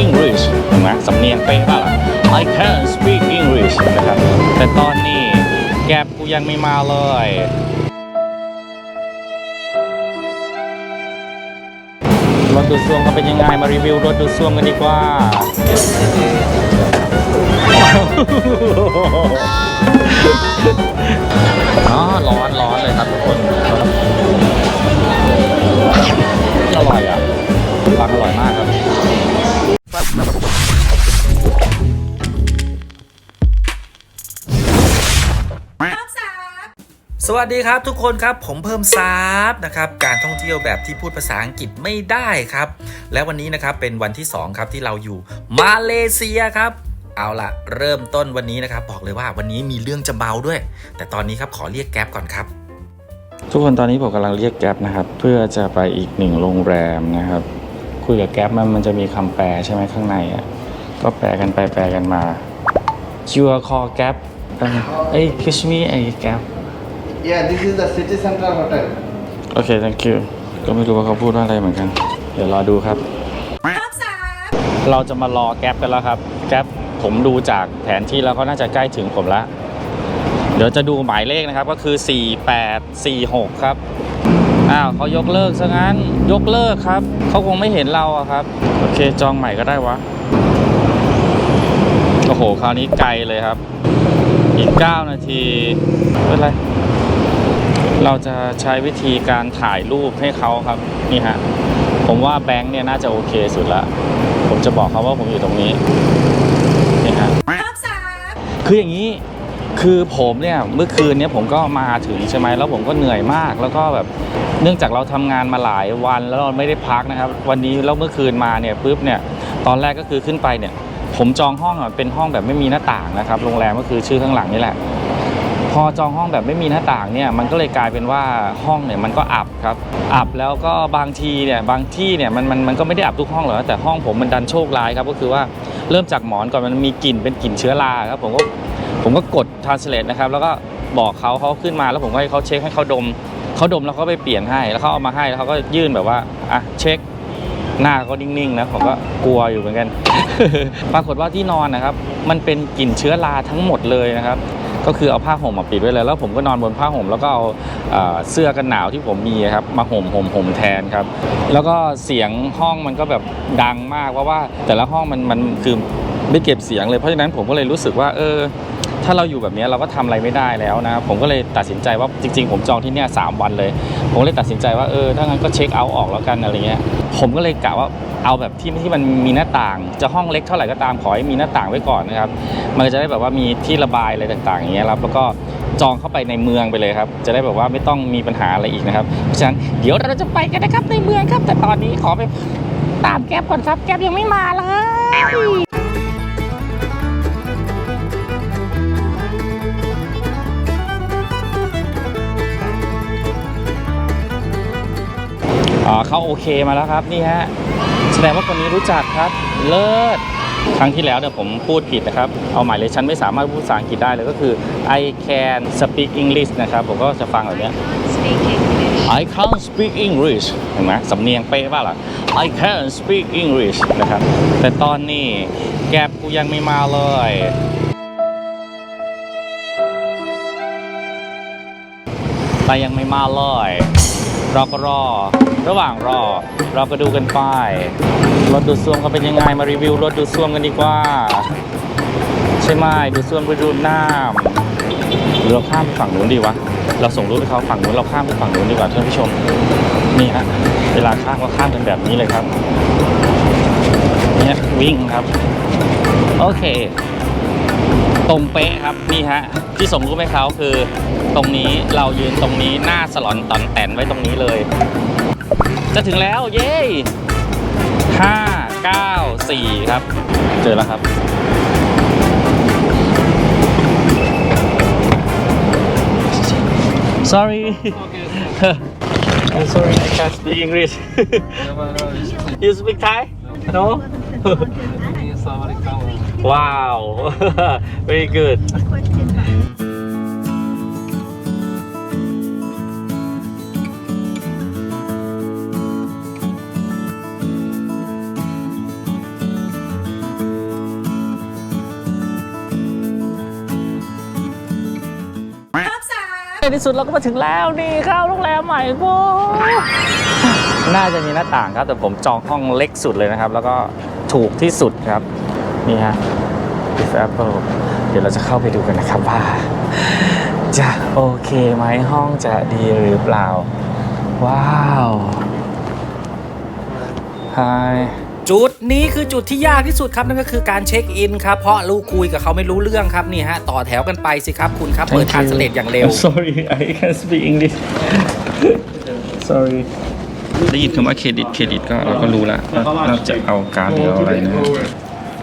English เห็นไหมสำเนียงเป๊ะป่ะล่ะ I can speak English นะครับ แต่ตอนนี้แกร็บกูยังไม่มาเลย รถดูดซ่วมเขาเป็นยังไง มารีวิวรถดูดซ่วมกันดีกว่า อ๋อ ร้อนร้อนเลยครับทุกคน อร่อยอะฟังอร่อยมากครับ สวัสดีครับทุกคนครับผมเพิ่มซาบนะครับการท่องเที่ยวแบบที่พูดภาษาอังกฤษไม่ได้ครับ และวันนี้นะครับเป็นวันที่ 2 ครับที่เราอยู่มาเลเซียครับ เอาละเริ่มต้นวันนี้นะครับ บอกเลยว่าวันนี้มีเรื่องจะเมาด้วย แต่ตอนนี้ครับขอเรียกแก๊ปก่อนครับ ทุกคนตอนนี้ผมกำลังเรียกแก๊ปนะครับ เพื่อจะไปอีกหนึ่งโรงแรมนะครับ คุยกับแก๊ปมันมันจะมีคำแปลใช่ไหมข้างในอะก็แปลกันไปแปลกันมา Your call แก๊ปเอ้ย kiss me ไอ้แก๊ป Yeah, this is the city central hotel. โอเค thank you ก็ไม่รู้ว่าเขาพูดว่าอะไรเหมือนกัน เดี๋ยวรอดูครับ เราจะมารอแก๊ปกันแล้วครับ แก๊ปผมดูจากแผนที่แล้วก็น่าจะใกล้ถึงผมละ เดี๋ยวจะดูหมายเลขนะครับก็คือ 4846 ครับ อ้าวเขายกเลิกซะงั้น ยกเลิกครับ เขาคงไม่เห็นเราอะครับ โอเค จองใหม่ก็ได้วะ โอ้โห คราวนี้ไกลเลยครับ อีก 9 นาทีไม่เป็นไร เราจะใช้วิธีการถ่ายรูปให้เขาครับนี่ฮะผมว่าแบงค์เนี่ยน่าจะโอเคสุดละผมจะบอกเขาว่าผมอยู่ตรงนี้นี่ฮะคืออย่างนี้คือผมเนี่ยเมื่อคืนเนี่ยผมก็มาถึงใช่ไหมแล้วผมก็เหนื่อยมาก แล้วก็แบบเนื่องจากเราทำงานมาหลายวันแล้วเราไม่ได้พักนะครับ วันนี้แล้วเมื่อคืนมาเนี่ยปุ๊บเนี่ยตอนแรกก็คือขึ้นไปเนี่ย ผมจองห้องเป็นห้องแบบไม่มีหน้าต่างนะครับโรงแรมก็คือชื่อข้างหลังนี่แหละ พอจองห้องแบบไม่มีหน้าต่างเนี่ยมันก็เลยกลายเป็นว่าห้องเนี่ยมันก็อับครับอับแล้วก็บางทีเนี่ยบางที่เนี่ยมันมันมันก็ไม่ได้อับทุกห้องหรอกแต่ห้องผมมันดันโชคร้ายครับก็คือว่าเริ่มจากหมอนก่อนมันมีกลิ่นเป็นกลิ่นเชื้อราครับผมก็ผมก็กด translate นะครับแล้วก็บอกเขาเขาขึ้นมาแล้วผมก็ให้เขาเช็คให้เขาดมเขาดมแล้วเขาไปเปลี่ยนให้แล้วเขาเอามาให้แล้วเขาก็ยื่นแบบว่าอะเช็คหน้าก็นิ่งๆนะผมก็กลัวอยู่เหมือนกัน ปรากฏว่าที่นอนนะครับ มันเป็นกลิ่นเชื้อราทั้งหมดเลยนะครับ ก็คือเอาผ้าห่มมาปิดไว้เลยแล้วผมก็นอนบนผ้าห่มแล้วก็เอาเสื้อกันหนาวที่ผมมีครับมาห่มห่มห่มแทนครับ แล้วก็เสียงห้องมันก็แบบดังมากเพราะว่าแต่ละห้องมันมันคือไม่เก็บเสียงเลยเพราะฉะนั้นผมก็เลยรู้สึกว่าเออ ถ้าเราอยู่แบบนี้เราก็ทำอะไรไม่ได้แล้วนะครับผมก็เลยตัดสินใจว่าจริง ๆ ผมจองที่เนี่ยสามวันเลย ผมเลยตัดสินใจว่าเออถ้างั้นก็เช็คเอาท์ออกแล้วกันอะไรเงี้ยผมก็เลยกะว่าเอาแบบที่ที่มันมีหน้าต่าง จะห้องเล็กเท่าไหร่ก็ตามขอให้มีหน้าต่างไว้ก่อนนะครับ มันจะได้แบบว่ามีที่ระบายอะไรต่างๆอย่างเงี้ยครับแล้วก็จองเข้าไปในเมืองไปเลยครับ จะได้แบบว่าไม่ต้องมีปัญหาอะไรอีกนะครับเพราะฉะนั้นเดี๋ยวเราจะไปกันนะครับในเมืองครับ แต่ตอนนี้ขอไปตามแก๊ปก่อนครับ แก๊ปยังไม่มาเลย เขาโอเคมาแล้วครับนี่ฮะแสดงว่าคนนี้รู้จักครับ เลิศครั้งที่แล้วเนี่ยผมพูดผิดนะครับ เอาหมายเลยฉันไม่สามารถพูดภาษาอังกฤษได้เลยก็คือ I can speak English นะครับ ผมก็จะฟังแบบเนี้ย I can't speak English เห็นไหมสำเนียงเป๊ะป่ะล่ะ I can speak English นะครับ แต่ตอนนี้แกบกูยังไม่มาเลยแต่ยังไม่มาเลย เราก็รอ ระหว่างรอ เราก็ดูกันไปรถดูดซ่วมเขาเป็นยังไงมารีวิวรถดูดซ่วมกันดีกว่า ใช่ไหมดูดซ่วมไปดูดน้ำหรือเราข้ามไปฝั่งนู้นดีวะเราส่งรูปให้เขาฝั่งนู้นเราข้ามไปฝั่งนู้นดีกว่าท่านผู้ชมนี่ฮะเวลาข้ามก็ข้ามกันแบบนี้เลยครับเนี่ยวิ่งครับ โอเค ตรงเป๊ะครับนี่ฮะที่ส่งรูปให้เขาคือตรงนี้เรายืนตรงนี้หน้าสลอนตอนแตนไว้ตรงนี้เลย จะถึงแล้วเย้ห้าเก้าสี่ครับ เจอแล้วครับ sorry I'm sorry I can't speak English you speak Thai no Wow, very good. ในที่สุดเราก็มาถึงแล้วนี่ข้าวโรงแรมใหม่กูน่าจะมีหน้าต่างครับแต่ผมจองห้องเล็กสุดเลยนะครับ แล้วก็ถูกที่สุดครับ นี่ฮะ If Apple เดี๋ยวเราจะเข้าไปดูกันนะครับว่า จะโอเคไหมห้องจะดีหรือเปล่า ว้าวไฮจุดนี้คือจุดที่ยากที่สุดครับนั่นก็คือการเช็คอินครับเพราะลูกคุยกับเขาไม่รู้เรื่องครับนี่ฮะต่อแถวกันไปสิครับคุณครับ เปิดทานสเลดอย่างเร็ว I'm sorry I can't speak English sorry ได้ยินคำว่าเครดิตเครดิตก็เราก็รู้แล้วว่าเราจะเอาการดหรือเอาอะไรนะ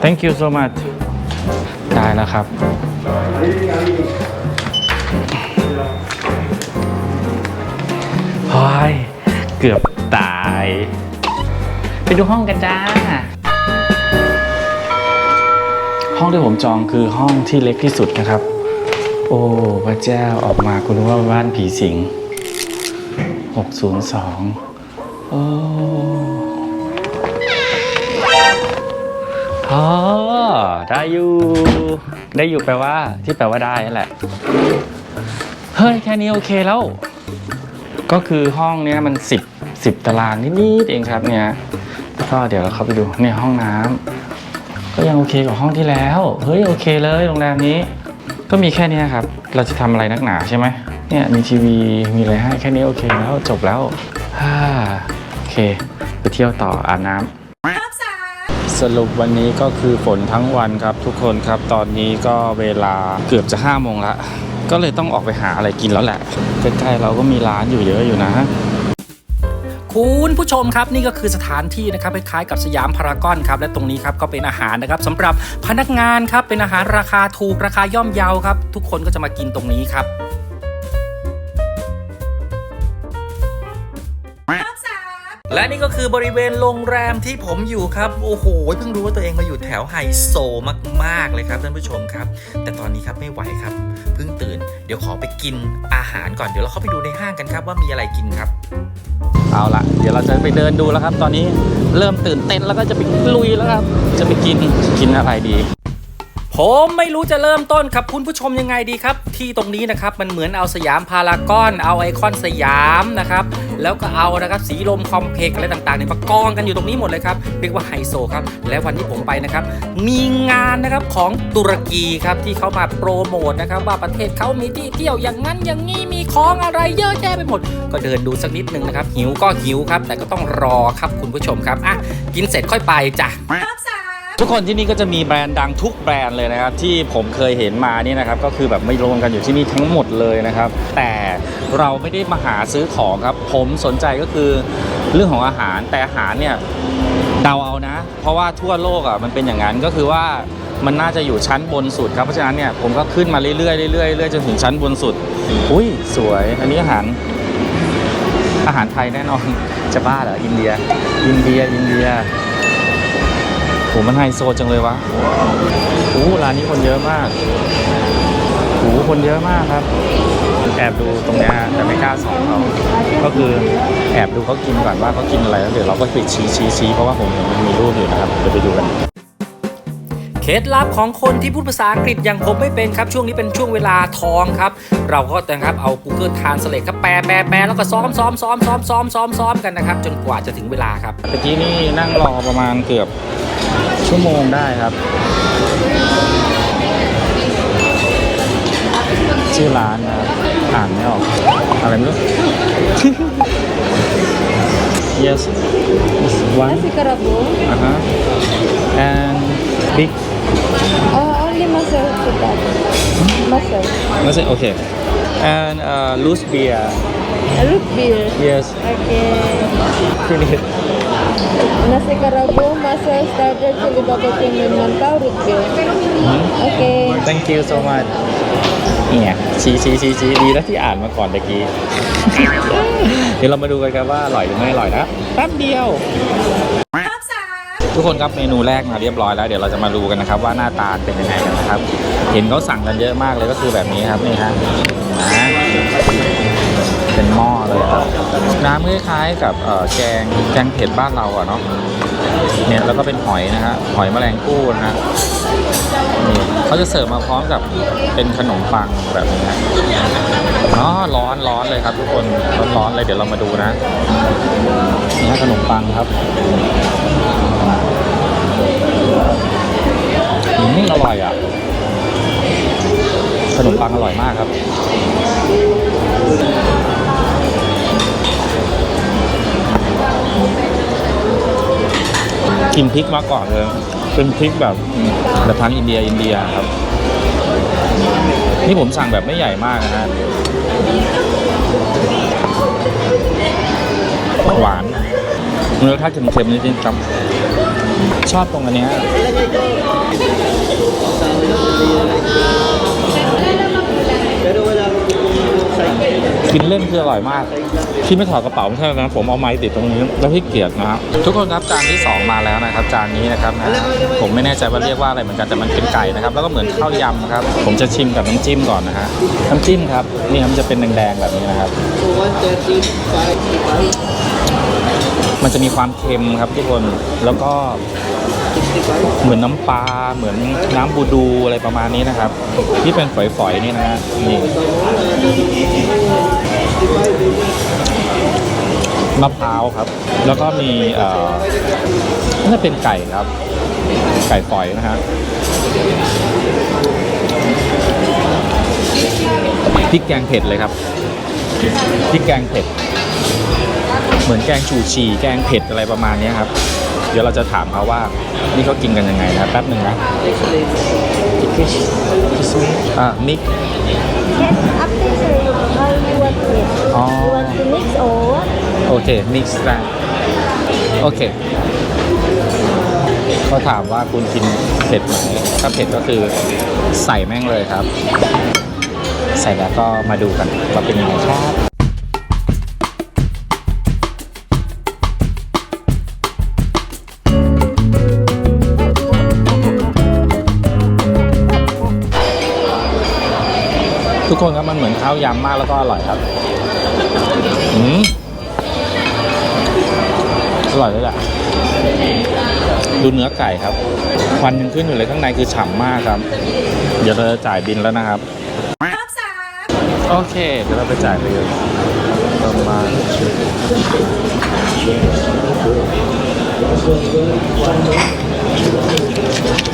Thank you so much ได้แล้วครับพอยเกือบตาย ไปดูห้องกันจ้า ห้องที่ผมจองคือห้องที่เล็กที่สุดนะครับ โอ้ พระเจ้าออกมาคุณว่าบ้านผีสิง 602 โอ้ ได้อยู่ ได้อยู่แปลว่า ที่แปลว่าได้นั่นแหละ เฮ้ย แค่นี้โอเคแล้ว ก็คือห้องเนี้ยมัน10 10ตารางนิดๆเองครับเนี่ยแล้วก็เดี๋ยวเราเข้าไปดูในห้องน้ำก็ยังโอเคกว่าห้องที่แล้ว เฮ้ยโอเคเลยโรงแรมนี้ ก็มีแค่นี้ครับ เราจะทำอะไรนักหนาใช่ไหมเนี่ยมีทีวีมีอะไรให้แค่นี้โอเคแล้วจบแล้วฮ่าโอเค ไปเที่ยวต่ออาบน้ำ สรุปวันนี้ก็คือฝนทั้งวันครับทุกคนครับตอนนี้ก็เวลาเกือบจะห้าโมงละก็เลยต้องออกไปหาอะไรกินแล้วแหละใกล้ๆเราก็มีร้านอยู่เยอะอยู่นะคุณผู้ชมครับนี่ก็คือสถานที่นะครับคล้ายๆกับสยามพารากอนครับและตรงนี้ครับก็เป็นอาหารนะครับสำหรับพนักงานครับเป็นอาหารราคาถูกราคาย่อมเยาครับทุกคนก็จะมากินตรงนี้ครับ และนี่ก็คือบริเวณโรงแรมที่ผมอยู่ครับ โอ้โห เพิ่งรู้ว่าตัวเองมาอยู่แถวไฮโซมากๆเลยครับท่านผู้ชมครับ แต่ตอนนี้ครับไม่ไหวครับ เพิ่งตื่น เดี๋ยวขอไปกินอาหารก่อน เดี๋ยวเราเข้าไปดูในห้างกันครับว่ามีอะไรกินครับ เอาละเดี๋ยวเราจะไปเดินดูแล้วครับ ตอนนี้เริ่มตื่นเต้นแล้วก็จะไปลุยแล้วครับ จะไปกินกินอะไรดี ผมไม่รู้จะเริ่มต้นครับคุณผู้ชมยังไงดีครับ ที่ตรงนี้นะครับมันเหมือนเอาสยามพารากอน เอาไอคอนสยามนะครับแล้วก็เอานะครับสีลมคอมเพกอะไรต่างๆเนี่ยมากองกันอยู่ตรงนี้หมดเลยครับเรียกว่าไฮโซครับและวันที่ผมไปนะครับมีงานนะครับของตุรกีครับที่เขามาโปรโมทนะครับว่าประเทศเขามีที่เที่ยวอย่างนั้นอย่างนี้มีของอะไรเยอะแยะไปหมด ก็เดินดูสักนิดนึงนะครับหิวก็หิวครับ แต่ก็ต้องรอครับคุณผู้ชมครับอะกินเสร็จค่อยไปจ้ะ ทุกคนที่นี่ก็จะมีแบรนด์ดังทุกแบรนด์เลยนะครับ ที่ผมเคยเห็นมานี่นะครับ ก็คือแบบไม่รวมกันอยู่ที่นี่ทั้งหมดเลยนะครับ แต่เราไม่ได้มาหาซื้อของครับ ผมสนใจก็คือเรื่องของอาหารแต่อาหารเนี่ยเดาเอานะ เพราะว่าทั่วโลกอะมันเป็นอย่างนั้นก็คือว่ามันน่าจะอยู่ชั้นบนสุดครับเพราะฉะนั้นเนี่ยผมก็ขึ้นมาเรื่อยๆเรื่อยๆเรื่อยๆจนถึงชั้นบนสุดอุ้ยสวยอันนี้อาหาร อาหารไทยแน่นอนจะบ้าเหรออินเดีย อินเดียอินเดีย โหมันไฮโซจังเลยวะโอ้ร้านนี้คนเยอะมากโหคนเยอะมากครับ แอบดูตรงเนี้ยแต่ไม่กล้าส่องเขาก็คือแอบดูเขากินก่อนว่าเขากินอะไรแล้วเดี๋ยวเราก็ไปชี้ชี้ชี้เพราะว่าผมเห็นมันมีรูปอยู่นะครับเดี๋ยวไปดูกันเคล็ดลับของคนที่พูดภาษาอังกฤษอย่างผมไม่เป็นครับ ช่วงนี้เป็นช่วงเวลาทองครับ เราก็นะครับเอา Google Translate ครับแปลแปลแปลแล้วก็ซ้อมซ้อมซ้อมซ้อมซ้อมซ้อมซ้อมกันนะครับ จนกว่าจะถึงเวลาครับเมื่อกี้นี่นั่งรอประมาณเกือบ ชั่วโมงได้ครับ ชื่อร้านนะครับอ่านไม่ออก อะไรไม่รู้ yes this one Nasi kerabu. uh huh and big Oh, only muscle kita. Muscle. what's it okay and uh, loose beer Root beer. yes Okay. finish Nasi kerabu, muscle, starter, chili barbecue, and mantau, root beer. Okay. thank you so much เนี่ยชี้ชี้ชี้ชี้ดีแล้วที่อ่านมาก่อนตะกี้ เดี๋ยวเรามาดูกันครับว่าอร่อยหรือไม่อร่อยนะแป๊บเดียว ทุกคนครับเมนูแรกมาเรียบร้อยแล้ว เดี๋ยวเราจะมาดูกันนะครับ ว่าหน้าตาเป็นยังไงกันนะครับ เห็นเขาสั่งกันเยอะมากเลยก็คือแบบนี้ครับนี่ฮะ เป็นหม้อเลยครับน้ำคล้ายๆกับแกงแกงเผ็ดบ้านเราอะเนาะเนี่ยแล้วก็เป็นหอยนะฮะหอยแมลงภู่นะฮะนี่เขาจะเสิร์ฟมาพร้อมกับเป็นขนมปังแบบนี้นะอ๋อร้อนร้อนเลยครับทุกคนร้อนร้อนเลยเดี๋ยวเรามาดูนะนี่ขนมปังครับอืมอร่อยอะขนมปังอร่อยมากครับ กินพริกมาก่อนเลยเป็นพริกแบบแบบทางอินเดียอินเดียครับ นี่ผมสั่งแบบไม่ใหญ่มากนะฮะหวานเนื้อถ้าเค็มๆนิดๆครับชอบตรงอันเนี้ กินเล่นคืออร่อยมาก ที่ไม่ถอดกระเป๋าไม่ใช่นะผมเอาไม้ติดตรงนี้แล้วที่เกียจนะครับทุกคนครับจานที่ 2 มาแล้วนะครับ จานนี้นะครับนะผมไม่แน่ใจว่าเรียกว่าอะไรเหมือนกันแต่มันเป็นไก่นะครับ แล้วก็เหมือนข้าวยำครับ ผมจะชิมกับน้ำจิ้มก่อนนะฮะน้ำจิ้มครับนี่ครับมันจะเป็นแดงๆแบบนี้นะครับมันจะมีความเค็มครับทุกคนแล้วก็เหมือนน้ำปลาเหมือนน้ำบูดูอะไรประมาณนี้นะครับ ที่เป็นฝอยๆนี่นะฮะนี่ มะพร้าวครับ แล้วก็มีเอ่อน่าจะเป็นไก่ครับ ไก่ฝอยนะฮะพริกแกงเผ็ดเลยครับพริกแกงเผ็ด เหมือนแกงฉูชีแกงเผ็ดอะไรประมาณนี้ครับ เดี๋ยวเราจะถามเขาว่า นี่เขากินกันยังไงนะแป๊บหนึ่งนะอ่ามิก you want it? อ๋อ You want to mix or what? โอเคมิกซ์กันโอเคเขาถามว่าคุณกินเผ็ดไหม ถ้าเผ็ดก็คือใส่แม่งเลยครับ ใส่แล้วก็มาดูกันว่าเป็นยังไงครับทุกคนครับมันเหมือนข้าวยำมากแล้วก็อร่อยครับ อืมอร่อยเลยแหละดูเนื้อไก่ครับควันยังขึ้นอยู่เลยข้างในคือฉ่ำมากครับ เดี๋ยวเราจะจ่ายบินแล้วนะครับโอเค เดี๋ยวเราไปจ่ายบินประมาณ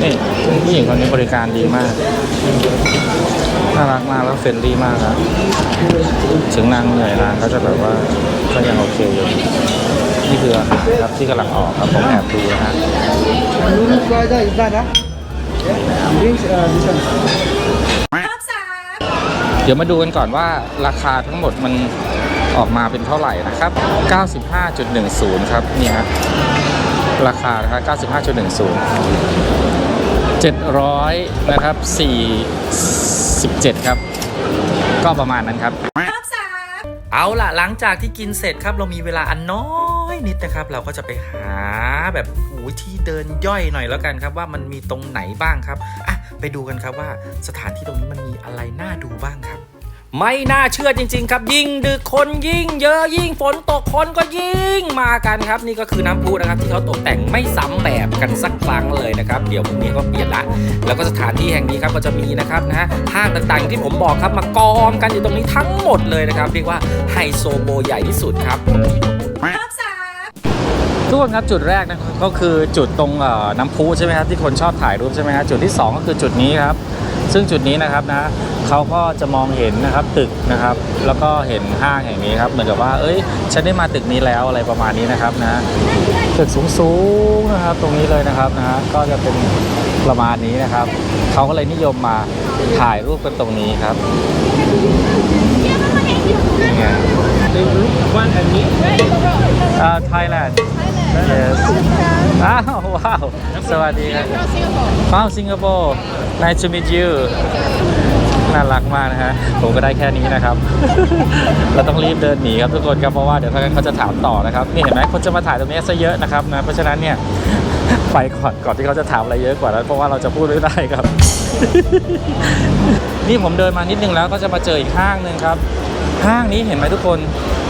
นี่ผู้หญิงคนนี้บริการดีมาก น่ารักมากแล้วเฟรนลี่มากครับถึงนางเหนื่อยนางก็จะแบบว่าก็ยังโอเคอยู่นี่คืออาหารครับที่กำลังออกครับผมแอบดูนะฮะ Noodles Plaza is that, huh? Yeah. Drinks, uh, this one. เดี๋ยวมาดูกันก่อนว่าราคาทั้งหมดมันออกมาเป็นเท่าไหร่นะครับ 95.10 ครับนี่ฮะราคานะครับ95.10 700 นะครับ 47ครับ ก็ประมาณนั้นครับ เอาล่ะหลังจากที่กินเสร็จครับเรามีเวลาอันน้อยนิดนะครับ เราก็จะไปหาแบบโอ้ยที่เดินย่อยหน่อยแล้วกันครับ ว่ามันมีตรงไหนบ้างครับอะไปดูกันครับว่าสถานที่ตรงนี้มันมีอะไรน่าดูบ้างครับ ไม่น่าเชื่อจริง ๆ ครับ ยิ่งดึกคนยิ่ง เยอะยิ่งฝนตกคนก็ยิ่งมากันครับ นี่ก็คือน้ำพุนะครับ ที่เขาตกแต่งไม่ซ้ำแบบกันสักครั้งเลยนะครับ เดี๋ยวพรุ่งนี้ก็เปลี่ยนละ แล้วก็สถานที่แห่งนี้ครับก็จะมีนะครับนะฮะห้างต่างๆที่ผมบอกครับมากองกันอยู่ตรงนี้ทั้งหมดเลยนะครับ เรียกว่าไฮโซโบใหญ่ที่สุดครับทุกคนครับจุดแรกนะก็คือจุดตรงน้ำพุใช่ไหมครับที่คนชอบถ่ายรูปใช่ไหมครับจุดที่ 2 ก็คือจุดนี้ครับ ซึ่งจุดนี้นะครับนะเขาก็จะมองเห็นนะครับตึกนะครับ แล้วก็เห็นห้างแห่งนี้ครับเหมือนกับว่า เอ้ย ฉันได้มาตึกนี้แล้วอะไรประมาณนี้นะครับนะตึกสูงๆนะครับ ตรงนี้เลยนะครับนะก็จะเป็นประมาณนี้นะครับเขาก็เลยนิยมมาถ่ายรูปกันตรงนี้ครับนี่ไงอ่าไทยแลนด์ yes อ้าวว้าวสวัสดีครับว้าวสิงคโปร์ nice to meet you น่ารักมากนะฮะ ผมก็ได้แค่นี้นะครับ เราต้องรีบเดินหนีครับทุกคนครับ เพราะว่าเดี๋ยวถ้างั้นเขาจะถามต่อนะครับ นี่เห็นไหมคนจะมาถ่ายตรงนี้ซะเยอะนะครับนะ เพราะฉะนั้นเนี่ย ไปก่อน ก่อนที่เขาจะถามอะไรเยอะกว่านั้น เพราะว่าเราจะพูดไม่ได้ครับ นี่ผมเดินมานิดนึงแล้วก็จะมาเจออีกห้างหนึ่งครับ ห้างนี้เห็นไหมทุกคน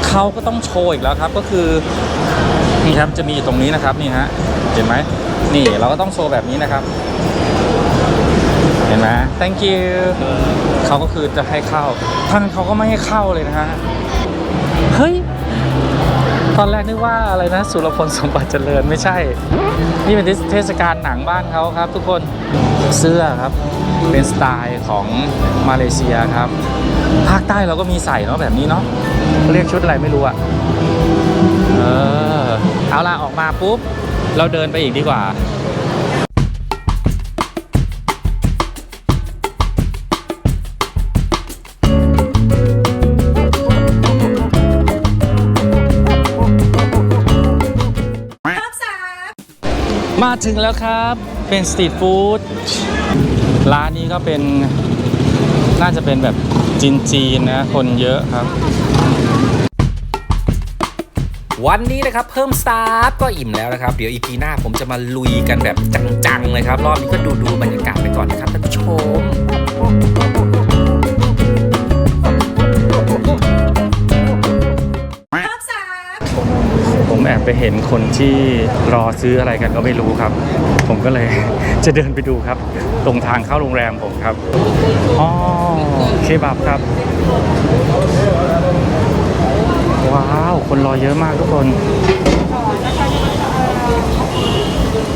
เขาก็ต้องโชว์อีกแล้วครับ ก็คือ นี่ครับจะมีอยู่ตรงนี้นะครับนี่ฮะเห็นไหมนี่เราก็ต้องโชว์แบบนี้นะครับ เห็นไหม thank you เขาก็คือจะให้เข้าทางนั้นเขาก็ไม่ให้เข้าเลยนะฮะเฮ้ยตอนแรกนึกว่าอะไรนะสุรพลสมบัติเจริญไม่ใช่ นี่เป็นเทศกาลหนังบ้านเขาครับ ทุกคนเสื้อครับเป็นสไตล์ของมาเลเซียครับ ภาคใต้เราก็มีใส่เนาะแบบนี้เนาะเรียกชุดอะไรไม่รู้อะเออ เอาล่ะออกมาปุ๊บ เราเดินไปอีกดีกว่ามาถึงแล้วครับ เป็นสตรีทฟู้ด ร้านนี้ก็เป็น น่าจะเป็นแบบจีนๆนะ คนเยอะครับ วันนี้นะครับเพิ่มสตาฟก็อิ่มแล้วนะครับ เดี๋ยวอีพีหน้าผมจะมาลุยกันแบบจังๆเลยครับ รอบนี้ก็ดูดูบรรยากาศไปก่อนนะครับท่านผู้ชมผมแอบไปเห็นคนที่รอซื้ออะไรกันก็ไม่รู้ครับ ผมก็เลยจะเดินไปดูครับ ตรงทางเข้าโรงแรมผมครับ อ๋อเคบับครับ คนรอเยอะมากทุกคน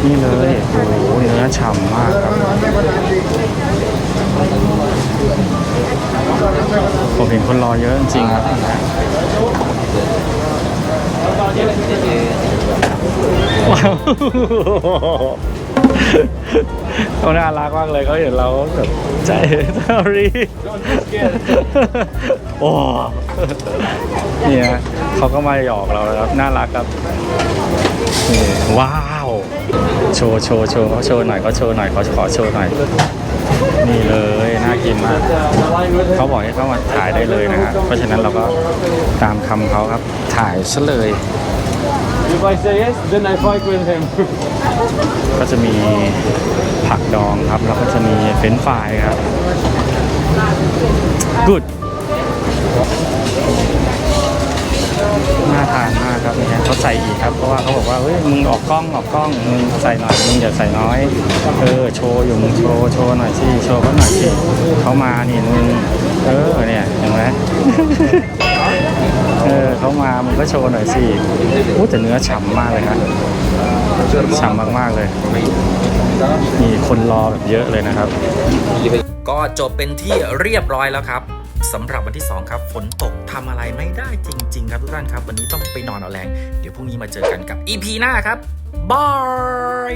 นี่เลย โอ้โหเนื้อฉ่ำมากครับ ผมเห็นคนรอเยอะจริงครับว้าว เขาน่ารักมากเลยเขาเห็นเราแบบใจ sorry โอ้เนี่ยเขาก็มาหยอกเราแล้วครับ น่ารักครับนี่ว้าว โชว์โชว์โชว์เขาโชว์หน่อยเขาโชว์หน่อยเขาขอโชว์หน่อย นี่เลยน่ากินมากเขาบอกให้เขามาถ่ายได้เลยนะฮะเพราะฉะนั้นเราก็ตามคำเขาครับถ่ายซะเลย If I say yes, then I fight with him. ก็จะมีผักดองครับ แล้วก็จะมีเฟรนฟรายครับ good น่าทานมากครับเนี่ยเขาใส่อีกครับ เพราะว่าเขาบอกว่าเฮ้ยมึงออกกล้องออกกล้องมึงใส่หน่อยมึงอย่าใส่น้อยเออโชว์อยู่มึงโชว์โชว์หน่อยสิโชว์เขาหน่อยสิเขามานี่มึงเออเนี่ยเห็นไหม เออเขามามึงก็โชว์หน่อยสิอู้แต่เนื้อฉ่ำมากเลยครับฉ่ำมากๆเลย มีคนรอแบบเยอะเลยนะครับ ก็จบเป็นที่เรียบร้อยแล้วครับสำหรับวันที่ 2 ครับฝนตกทำอะไรไม่ได้จริง ๆ ครับทุกท่านครับ วันนี้ต้องไปนอนเอาแรง เดี๋ยวพรุ่งนี้มาเจอกันกับ EP หน้าครับบาย